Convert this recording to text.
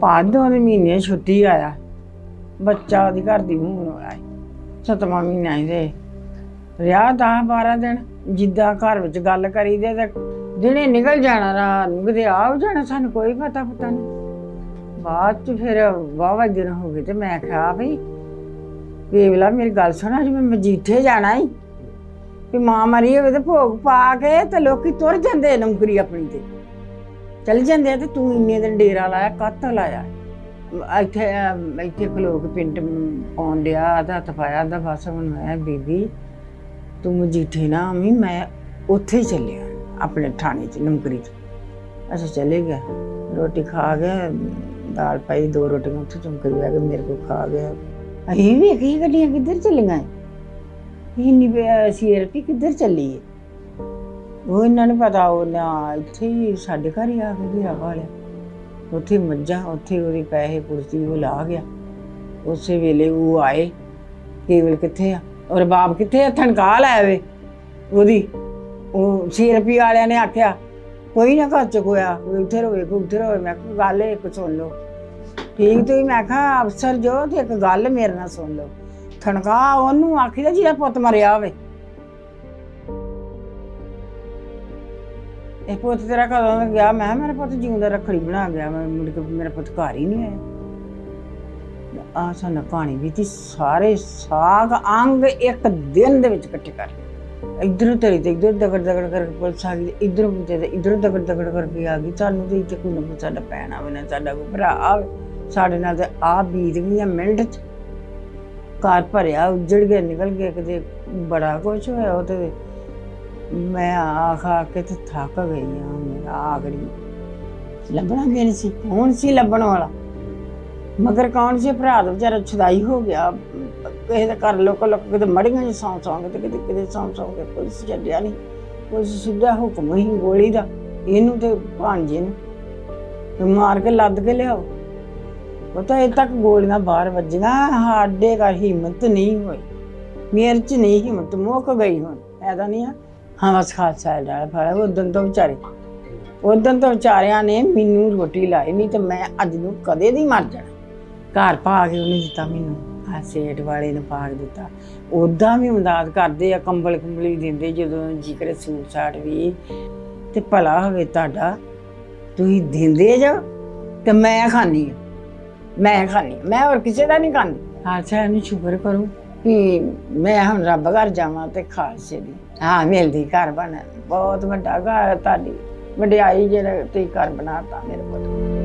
ਭਾਦੋਂ ਦੇ ਮਹੀਨੇ ਛੁੱਟੀ ਆਇਆ। ਬੱਚਾ ਉਹਦੀ ਘਰ ਦੀ ਹੁਣ ਹੋਇਆ ਏ। ਸੱਤਵਾਂ ਮਹੀਨਾ ਇਹਦੇ ਰਿਆ 10 12 ਦਿਨ, ਜਿੱਦਾਂ ਘਰ ਵਿੱਚ ਗੱਲ ਕਰੀਦੇ ਤੇ ਦਿਨੇ ਨਿਕਲ ਜਾਣਾ, ਰਾਤ ਨੂੰ ਕਿਤੇ ਆ ਜਾਣਾ, ਸਾਨੂੰ ਕੋਈ ਪਤਾ ਪਤਾ ਨਹੀਂ। ਬਾਅਦ ਚ ਫਿਰ ਵਾਵਾ ਦਿਨ ਹੋ ਗਏ ਤੇ ਮੈਂ ਕਿਹਾ ਵੀ ਵੇਵਲਾ ਮੇਰੀ ਗੱਲ ਸੁਣਾ ਜੀ ਮੈਂ ਮਜੀਠੇ ਜਾਣਾ ਈ। ਵੀ ਮਾਂ ਮਰੀ ਹੋਵੇ ਤੇ ਭੋਗ ਪਾ ਕੇ ਤੇ ਲੋਕੀ ਤੁਰ ਜਾਂਦੇ ਨੌਕਰੀ ਆਪਣੀ ਤੇ। ਚਲ ਜਾਂਦੇ ਆ ਤੇ ਤੂੰ ਇੰਨੇ ਦਿਨ ਡੇਰਾ ਲਾਇਆ, ਕੱਤ ਲਾਇਆ। ਇੱਥੇ ਇੱਥੇ ਖਲੋ ਪਿੰਡ ਆਉਣ ਡਿਆ ਤੇ ਹੱਥ ਦਾ ਬਸ ਹੁਣ ਮੈਂ ਬੀਬੀ, ਤੂੰ ਮਜੀਠੇ ਨਾ ਆਵੀਂ, ਮੈਂ ਉੱਥੇ ਹੀ ਚੱਲਿਆ, ਆਪਣੇ ਥਾਣੇ 'ਚ, ਨੌਕਰੀ 'ਚ। ਅੱਛਾ ਚਲੇ ਗਿਆ ਰੋਟੀ ਖਾ ਗਿਆ ਦਾਲ ਪਾਈ, ਦੋ ਰੋਟੀਆਂ ਉੱਥੇ ਚੁੰਕਈ ਬਹਿ ਕੇ ਮੇਰੇ ਕੋਲ ਖਾ ਗਿਆ। ਅਸੀਂ ਵੀ ਕੀ ਗੱਡੀਆਂ ਕਿੱਧਰ ਚੱਲੀਆਂ ਇੰਨੀ ਸੀਆਰਪੀ ਕਿੱਧਰ ਚੱਲੀ ਹੈ ਉਹ ਇਹਨਾਂ ਨੂੰ ਪਤਾ, ਉਹ ਨਾ ਇੱਥੇ ਹੀ ਸਾਡੇ ਘਰ ਹੀ ਆ ਕੇ ਘੇਰਾ ਪਾ ਲਿਆ ਉੱਥੇ ਮੱਝਾਂ, ਉੱਥੇ ਉਹਦੇ ਪੈਸੇ ਕੁਰਸੀ ਉਹ ਲਾ ਗਿਆ। ਉਸੇ ਵੇਲੇ ਉਹ ਆਏ, ਕੇਵਲ ਕਿੱਥੇ ਆ? ਔਰ ਬਾਪ ਕਿੱਥੇ ਆ? ਥਣਕਾ ਲੈ ਵੇ ਉਹਦੀ, ਉਹ ਸੀਆਰਪੀ ਵਾਲਿਆਂ ਨੇ ਆਖਿਆ, ਕੋਈ ਨਾ ਘਰ ਚ ਕੋਇਆ ਕੋਈ ਉੱਥੇ ਰੋਵੇ, ਕੋਈ ਉੱਥੇ ਰੋਵੇ। ਮੈਂ ਕਿਹਾ, ਗੱਲ ਇੱਕ ਸੁਣ ਲਓ। ਠੀਕ ਤੁਸੀਂ? ਮੈਂ ਕਿਹਾ, ਅਫਸਰ ਜੋ, ਤੇ ਇੱਕ ਗੱਲ ਮੇਰੇ ਨਾਲ ਸੁਣ ਲਓ। ਥਣਕਾ ਉਹਨੂੰ ਆਖੀਦਾ ਜਿਹਦਾ ਪੁੱਤ ਮਰਿਆ ਹੋਵੇ। ਇਹ ਪੁੱਤ ਤੇਰਾ ਕਦੋਂ ਦਾ ਗਿਆ? ਮੈਂ ਕਿਹਾ ਮੇਰਾ ਪੁੱਤ ਜਿਉਂਦਾ ਰੱਖੜੀ ਬਣਾ ਗਿਆ ਮੈਂ ਮੁੜ ਕੇ ਮੇਰਾ ਪੁੱਤ ਘਰ ਹੀ ਨਹੀਂ ਆਇਆ। ਆ ਸਾਨੂੰ ਕਹਾਣੀ ਵੀ ਤੀ, ਸਾਰੇ ਸਾਗ ਅੰਗ ਇੱਕ ਦਿਨ ਦੇ ਵਿੱਚ ਇਕੱਠੇ ਕਰ ਇਧਰੋਂ ਤੇਰੀ ਤੇ ਇਧਰ ਦਗੜ ਦਗੜ ਕਰਕੇ ਪੁਲਿਸ ਆ ਗਈ, ਇਧਰੋਂ ਪੁੱਤੇ ਤੇ ਇਧਰੋਂ ਦਗੜ ਦਗੜ ਕਰਕੇ ਆ ਗਈ। ਸਾਨੂੰ ਤੇ ਇੱਥੇ ਕੋਈ ਨਾ ਕੋਈ ਸਾਡਾ ਭੈਣ ਆਵੇ, ਨਾ ਸਾਡਾ ਕੋਈ ਭਰਾ ਆਵੇ। ਸਾਡੇ ਨਾਲ ਤੇ ਆ ਬੀਤ ਗਈਆਂ ਮਿੰਟ ਚ। ਘਰ ਭਰਿਆ, ਉੱਜੜ ਗਿਆ, ਨਿਕਲ ਗਿਆ, ਕਿਤੇ ਬੜਾ ਕੁਛ ਹੋਇਆ, ਉਹ ਤੇ ਮੈਂ ਆ ਖਾ ਕੇ ਤੇ ਥੱਕ ਗਈ ਆ, ਮੇਰਾ ਆਗੜੀ ਲੱਭਣਾ ਮੇਰੇ ਸੀ? ਕੌਣ ਸੀ ਲੱਭਣ ਵਾਲਾ? ਮਗਰ ਕੌਣ ਸੀ ਭਰਾ ਦਾ? ਵਿਚਾਰਾ ਛੁਦਾਈ ਹੋ ਗਿਆ। ਕਿਸੇ ਦਾ ਕਰ ਲੋਕ ਲੋਕ ਕਿਤੇ ਮੜੀਆਂ ਚ ਸੌਂ ਸੌਂ ਕੇ ਕਿਤੇ ਕਿਤੇ ਸੌਂ ਸੌਂ ਕੇ ਪੁਲਿਸ ਛੱਡਿਆ ਨਹੀਂ ਪੁਲਿਸ ਸਿੱਧਾ ਹੁਕਮ ਹੀ ਗੋਲੀ ਦਾ। ਇਹਨੂੰ ਤੇ ਭਾਂਜੇ ਨੂੰ। ਮਾਰ ਕੇ ਲੱਦ ਕੇ ਲਿਆਓ। ਪਤਾ ਇਹ ਤੱਕ ਗੋਲੀਆਂ ਬਾਹਰ ਵੱਜੀਆਂ, ਸਾਡੇ ਘਰ ਹਿੰਮਤ ਨਹੀਂ ਹੋਈ। ਮੇਰੇ ਚ ਨਹੀਂ ਹਿੰਮਤ, ਮੁੱਕ ਗਈ ਹੁਣ। ਐਦਾ ਨਹੀਂ ਆ। ਹਾਂ ਬਸ ਖਾਲਸਾ ਡਾਲ ਫੜਾ ਉਦੋਂ ਤੋਂ ਵਿਚਾਰੇ ਉਦੋਂ ਤੋਂ ਵਿਚਾਰਿਆਂ ਨੇ ਮੈਨੂੰ ਰੋਟੀ ਲਾਈ ਨਹੀਂ ਤੇ ਮੈਂ ਅੱਜ ਨੂੰ ਕਦੇ ਨਹੀਂ ਮਰ ਜਾਣਾ। ਘਰ ਪਾ ਕੇ ਉਹਨੇ ਦਿੱਤਾ ਮੈਨੂੰ ਆ ਸੇਠ ਵਾਲੇ ਨੇ ਪਾ ਕੇ ਦਿੱਤਾ। ਉਦਾਂ ਵੀ ਮਦਦ ਕਰਦੇ ਆ, ਕੰਬਲ ਕੁੰਬਲ ਵੀ ਦਿੰਦੇ ਜਦੋਂ ਜੀ ਸੂਟ ਸਾਟ ਵੀ। ਤੇ ਭਲਾ ਹੋਵੇ ਤੁਹਾਡਾ, ਤੁਸੀਂ ਦਿੰਦੇ ਜਾ ਤੇ ਮੈਂ ਖਾਣੀ ਆ ਮੈਂ ਖਾਣੀ ਮੈਂ ਹੋਰ ਕਿਸੇ ਦਾ ਨਹੀਂ ਖਾਂਦੀ। ਅੱਛਾ ਇਹਨੂੰ ਸ਼ੁਕਰ ਕਰੋ। ਕਿ ਮੈਂ ਹੁਣ ਰੱਬ ਘਰ ਜਾਵਾਂ ਤੇ ਖਾਲਸੇ ਦੀ। ਹਾਂ, ਮਿਲਦੀ ਘਰ ਬਣ। ਬਹੁਤ ਵੱਡਾ ਘਰ ਤੁਹਾਡੀ। ਵਡਿਆਈ ਜਿਹੜਾ ਤੁਸੀਂ ਘਰ ਬਣਾਤਾ ਮੇਰੇ ਪੁੱਤ।